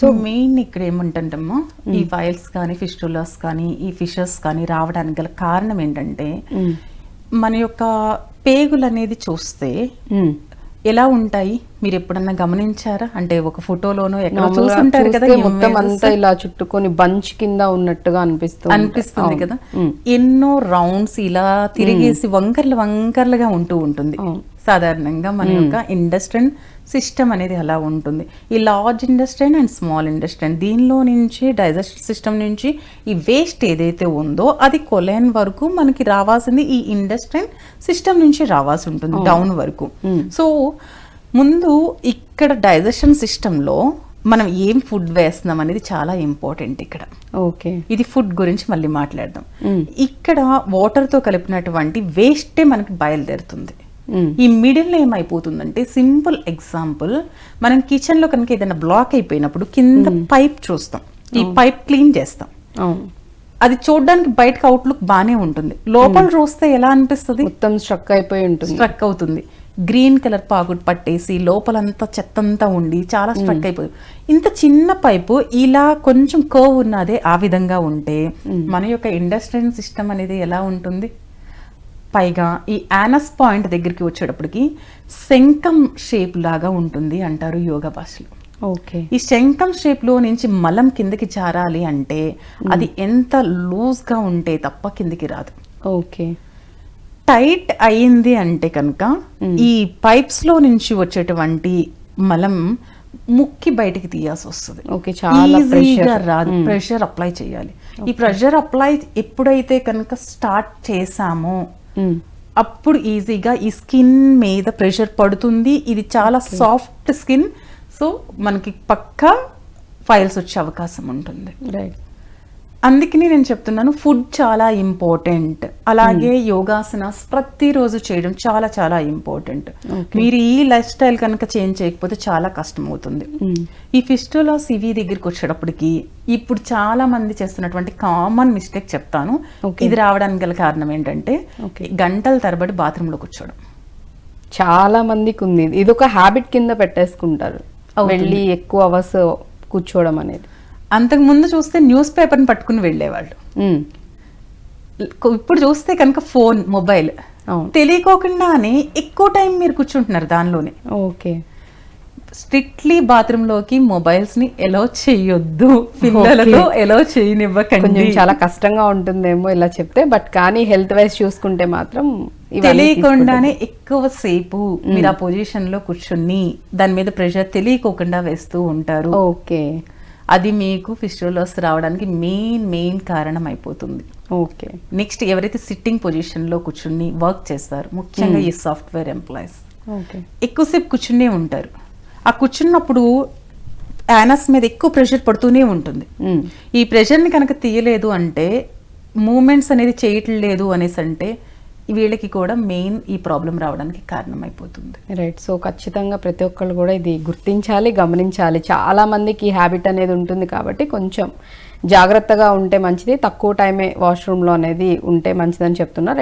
So main ఇక్కడ ఏమంటంటమ్మా ఈ vials కానీ ఫిస్టులాస్ కానీ ఈ ఫిషెస్ కానీ రావడానికి గల కారణం ఏంటంటే మ్మ్. మన యొక్క పేగులు అనేది చూస్తే. ఎలా ఉంటాయి? మీరు ఎప్పుడన్నా గమనించారా? అంటే ఒక ఫోటోలోనో ఎక్కడ చూస్తుంటారు కదా మొత్తం. అంతా ఇలా చుట్టుకొని బంచ్ కింద ఉన్నట్టుగా అనిపిస్తుంది. అనిపిస్తుంది కదా? ఎన్నో రౌండ్స్ ఇలా తిరిగేసి వంకర్లు వంకర్లుగా ఉంటూ ఉంటుంది. సాధారణంగా మన యొక్క ఇండస్ట్రైన్ సిస్టమ్ అనేది అలా ఉంటుంది. ఈ large intestine and small intestine దీనిలో నుంచి డైజెషన్ సిస్టమ్ నుంచి ఈ వేస్ట్ ఏదైతే ఉందో అది కొలైన్ వరకు మనకి రావాల్సింది ఈ ఇండస్ట్రైన్ సిస్టమ్ నుంచి రావాల్సి ఉంటుంది డౌన్ వరకు. సో ముందు ఇక్కడ డైజెషన్ సిస్టంలో మనం ఏం ఫుడ్ వేస్తున్నాం అనేది చాలా ఇంపార్టెంట్ ఇక్కడ. ఓకే. ఇది ఫుడ్ గురించి మళ్ళీ మాట్లాడదాం. ఇక్కడ వాటర్తో కలిపినటువంటి వేస్టే మనకి బయలుదేరుతుంది. ఈ మిడిల్ ఏమైపోతుందంటే సింపుల్ ఎగ్జాంపుల్ మనం కిచెన్లో కనుక ఏదైనా బ్లాక్ అయిపోయినప్పుడు కింద పైప్ చూస్తాం. ఈ పైప్ క్లీన్ చేస్తాం. అది చూడడానికి బయటకు అవుట్లుక్ బానే ఉంటుంది. లోపల చూస్తే ఎలా అనిపిస్తుంది? మొత్తం స్ట్రక్ అయిపోయి ఉంటుంది. స్ట్రక్ అవుతుంది. గ్రీన్ కలర్ పాకుడు పట్టేసి లోపలంతా చెత్తంతా ఉండి చాలా స్ట్రక్ అయిపోతుంది ఇంత చిన్న పైపు ఇలా కొంచెం కర్వ్ ఉన్నదే ఆ విధంగా ఉంటే మన యొక్క ఇండస్ట్రియల్ సిస్టమ్ అనేది ఎలా ఉంటుంది? పైగా ఈ యానస్ పాయింట్ దగ్గరికి వచ్చేటప్పటికి శంఖం షేప్ లాగా ఉంటుంది అంటారు యోగా భాషలో ఓకే. ఈ శంఖం షేప్లో నుంచి మలం కిందకి జారాలి అంటే అది ఎంత లూజ్గా ఉంటే తప్ప కిందకి రాదు. ఓకే. టైట్ అయింది అంటే కనుక ఈ పైప్స్లో నుంచి వచ్చేటువంటి మలం ముక్కి బయటికి తీయాల్సి వస్తుంది. ఓకే చాలా ఈజీగా రాదు. ప్రెషర్ అప్లై చేయాలి. ఈ ప్రెషర్ అప్లై ఎప్పుడైతే కనుక స్టార్ట్ చేసామో అప్పుడు ఈజీగా ఈ స్కిన్ మీద ప్రెషర్ పడుతుంది. ఇది చాలా సాఫ్ట్ స్కిన్. సో మనకి పక్కా ఫైల్స్ వచ్చే అవకాశం ఉంటుంది. రైట్ అందుకని నేను చెప్తున్నాను ఫుడ్ చాలా ఇంపార్టెంట్ అలాగే యోగాసనాస్ ప్రతిరోజు చేయడం చాలా చాలా ఇంపార్టెంట్ మీరు ఈ లైఫ్ స్టైల్ కనుక చేంజ్ చేయకపోతే చాలా కష్టం అవుతుంది ఈ ఫిస్టులాస్ ఇవి దగ్గరికి వచ్చేటప్పటికి ఇప్పుడు చాలా మంది చేస్తున్నటువంటి కామన్ మిస్టేక్ చెప్తాను. ఇది రావడానికి గల కారణం ఏంటంటే. గంటల తరబడి బాత్రూంలో కూర్చోవడం చాలా మందికి ఉంది. ఇది. ఒక హ్యాబిట్ కింద పెట్టేసుకుంటారు. వెళ్ళి ఎక్కువ అవర్స్ కూర్చోవడం అనేది. అంతకు ముందు చూస్తే న్యూస్ పేపర్ని పట్టుకుని వెళ్ళేవాళ్ళు. ఇప్పుడు చూస్తే కనుక ఫోన్ మొబైల్. తెలియకోకుండానే ఎక్కువ టైం మీరు కూర్చుంటున్నారు దానిలోనే. ఓకే. స్ట్రిక్ట్లీ బాత్రూమ్లోకి మొబైల్స్ని ఎలో చేయొద్దు పిల్లలతో ఎలో చేయనివ్వకండి. కొంచెం చాలా కష్టంగా ఉంటుందేమో ఇలా చెప్తే బట్ కానీ హెల్త్ వైజ్ చూసుకుంటే మాత్రం తెలియకుండానే ఎక్కువ సేపు మీరు ఆ పొజిషన్లో కూర్చుని దాని మీద ప్రెషర్ తెలియకోకుండా వేస్తూ ఉంటారు. ఓకే. అది మీకు ఫిస్టులోస్ రావడానికి మెయిన్ మెయిన్ కారణం అయిపోతుంది. ఓకే నెక్స్ట్ ఎవరైతే సిట్టింగ్ పొజిషన్లో కూర్చుని వర్క్ చేస్తారు ముఖ్యంగా ఈ సాఫ్ట్వేర్ ఎంప్లాయీస్ ఓకే ఎక్కువసేపు కూర్చునే ఉంటారు. ఆ కూర్చున్నప్పుడు యానస్ మీద ఎక్కువ ప్రెషర్ పడుతూనే ఉంటుంది. మ్మ్. ఈ ప్రెషర్ని కనుక తీయలేదు అంటే మూమెంట్స్ అనేది చేయట్లేదు అనేసి అంటే వీళ్ళకి కూడా మెయిన్ ఈ ప్రాబ్లం రావడానికి కారణమైపోతుంది. రైట్ సో ఖచ్చితంగా ప్రతి ఒక్కళ్ళు కూడా ఇది గుర్తించాలి గమనించాలి. చాలా మందికి ఈ హ్యాబిట్ అనేది ఉంటుంది కాబట్టి కొంచెం జాగ్రత్తగా ఉంటే మంచిది తక్కువ టైమే వాష్రూమ్లో అనేది ఉంటే మంచిదని చెప్తున్నారు.